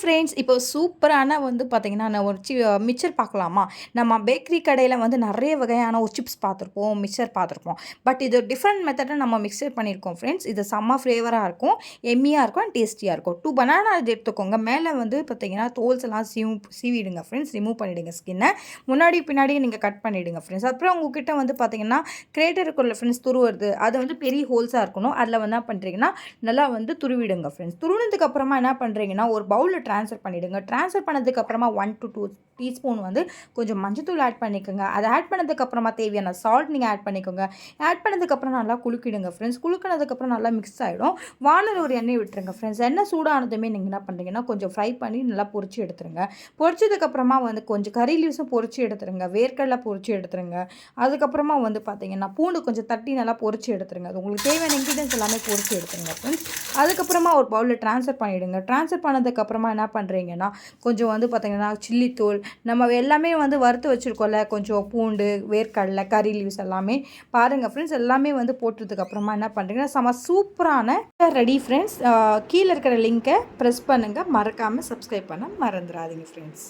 Friends இப்போ சூப்பரான வந்து பார்த்தீங்கன்னா நான் ஒரு சி மிக்சர் பார்க்கலாமா? நம்ம பேக்கரி கடையில் வந்து நிறைய வகையான ஒரு சிப்ஸ் பார்த்துருப்போம் மிக்சர் பார்த்துருப்போம். பட் இது டிஃப்ரெண்ட் மெத்தடை நம்ம மிக்சர் பண்ணியிருக்கோம் ஃப்ரெண்ட்ஸ் இது செம்ம ஃப்ளேவராக இருக்கும் எம்மியாக இருக்கும் அண்ட் டேஸ்டியாக இருக்கும். டூ பனானா இது எடுத்துக்கோங்க. மேலே வந்து பார்த்தீங்கன்னா தோல்ஸ் எல்லாம் சீவ் சீவிடுங்க ஃப்ரெண்ட்ஸ் ரிமூவ் பண்ணிவிடுங்க ஸ்கின்னை முன்னாடி பின்னாடி நீங்கள் கட் பண்ணிவிடுங்க ஃப்ரெண்ட்ஸ் அப்புறம் உங்ககிட்ட வந்து பார்த்தீங்கன்னா கிரேட்டர் இருக்குள்ள ஃப்ரெண்ட்ஸ் துருவுறது. அது வந்து பெரிய ஹோல்ஸாக இருக்கணும். அதில் வந்து என்ன பண்ணுறீங்கன்னா நல்லா வந்து துருவிடுங்க ஃப்ரெண்ட்ஸ் துருவினதுக்கு அப்புறமா என்ன பண்ணுறீங்கன்னா ஒரு பவுலில் ட்ரான்ஸ்ஃபர் பண்ணிவிடுங்க ட்ரான்ஸ்ஃபர் பண்ணதுக்கப்புறமா ஒன் டு டூ டீஸ்பூன் வந்து கொஞ்சம் மஞ்சத்தூள் ஆட் பண்ணிக்கோங்க. அதை ஆட் பண்ணதுக்கப்புறமா தேவையான சால்ட் நீங்கள் ஆட் பண்ணிக்கோங்க. ஆட் பண்ணதுக்கப்புறம் நல்லா குலுக்கிடுங்க ஃப்ரெண்ட்ஸ் குலுக்கினதுக்கப்புறம் நல்லா மிக்ஸ் ஆகிடும் வானல் ஒரு எண்ணெய் விட்டுருங்க ஃப்ரெண்ட்ஸ் எண்ணெய் சூடானதுமே நீங்கள் என்ன பண்ணுறீங்கன்னா கொஞ்சம் ஃப்ரை பண்ணி நல்லா பொரிச்சு எடுத்துருங்க. பொரிச்சதுக்கப்புறமா வந்து கொஞ்சம் கறி லீவ்ஸும் பொரிச்சு எடுத்துருங்க. வேர்க்கடலை பொறிச்சு எடுத்துருங்க. அதுக்கப்புறமா வந்து பார்த்தீங்கன்னா பூண்டு கொஞ்சம் தட்டி நல்லா பொறிச்சு எடுத்துருங்க. அது உங்களுக்கு தேவையான இன்க்ரீடியன்ஸ் எல்லாமே பொரிச்சு எடுத்துருங்க ஃப்ரெண்ட்ஸ் அதுக்கப்புறமா ஒரு பவுலில் ட்ரான்ஸ்ஃபர் பண்ணிவிடுங்க ட்ரான்ஸ்ஃபர் பண்ணதுக்கப்புறமா என்ன பண்ணுறீங்கன்னா கொஞ்சம் வந்து பார்த்திங்கன்னா சில்லித்தூள் நம்ம எல்லாமே வந்து வறுத்து வச்சுருக்கோம்ல கொஞ்சம் பூண்டு வேர்க்கடலை கறி லீவ்ஸ் எல்லாமே. பாருங்கள் ஃப்ரெண்ட்ஸ் எல்லாமே வந்து போட்டதுக்கப்புறமா என்ன பண்ணுறீங்கன்னா செம சூப்பரான ரெடி ஃப்ரெண்ட்ஸ் கீழே இருக்கிற லிங்க்கை ப்ரெஸ் பண்ணுங்கள் மறக்காமல் சப்ஸ்கிரைப் பண்ண மறந்துடாதீங்க ஃப்ரெண்ட்ஸ்